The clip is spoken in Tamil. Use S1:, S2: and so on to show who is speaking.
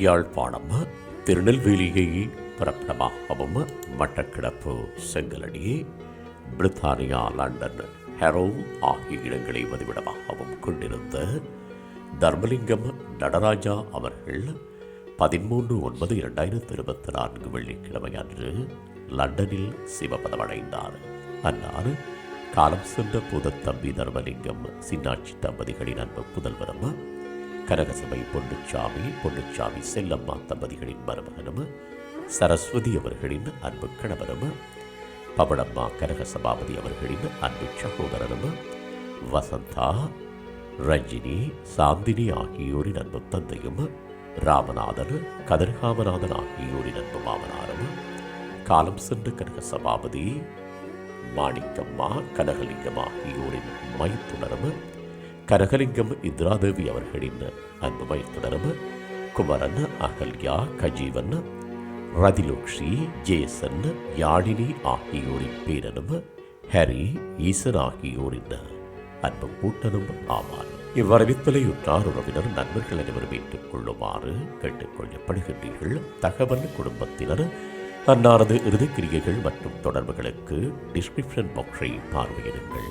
S1: யாழ்ப்பாணம் திருநெல்வேலியை பிரபலமாகவும் மட்டக்கிடப்பு செங்கலடி பிரித்தானியா லண்டன் ஹெரோ ஆகிய இடங்களை வதிவிடமாகவும் கொண்டிருந்த தர்மலிங்கம் நடராஜா அவர்கள் பதிமூன்று ஒன்பது இரண்டாயிரத்தி இருபத்தி நான்கு வெள்ளிக்கிழமை அன்று லண்டனில் சிவபதமடைந்தார். அன்னார் காலம் சென்ற புதத்தம்பி தர்மலிங்கம் சின்னாட்சி தம்பதிகளின் அன்பு புதல்வரும் கனகசபை பொன்னுச்சாமி பொன்னுச்சாமி செல்லம்மா தம்பதிகளின் மருமகனும் சரஸ்வதி அவர்களின் அன்பு கணவரும் பவளம்மா கனகசபாபதி அவர்களின் அன்பு சகோதரனும் வசந்தா ரஞ்சினி சாந்தினி ஆகியோரின் அன்பு தந்தையும் ராமநாதன் கதிர்காமநாதன் ஆகியோரின் அன்பு மாமனாரும் காலம் சென்ற கனகசபாபதி மாணிக்கம்மா கனகலிங்கம் ஆகியோரின் மைத்துணரும் கனகலிங்கம் இந்திராதேவி அவர்களின் அன்பு தொடர்பு குமரன் அகல்யா கஜீவன் ரதிலோக்ஷி ஜேசன் யாழினி ஆகியோரின் பேரனும் ஹரி ஈசன் ஆகியோரின் அன்பு கூட்டனும் ஆவார். இவ்வரவித்தலையுற்றார் உறவினர் நண்பர்கள் அனைவரும் ஏற்றுக் கொள்ளுமாறு கேட்டுக்கொள்ளப்படுகின்றீர்கள். தகவல் குடும்பத்தினர் அன்னாரது இறுதிக்கிரியைகள் மற்றும் தொடர்புகளுக்கு டிஸ்கிரிப்ஷன் பாக்ஸை பார்வையிடுங்கள்.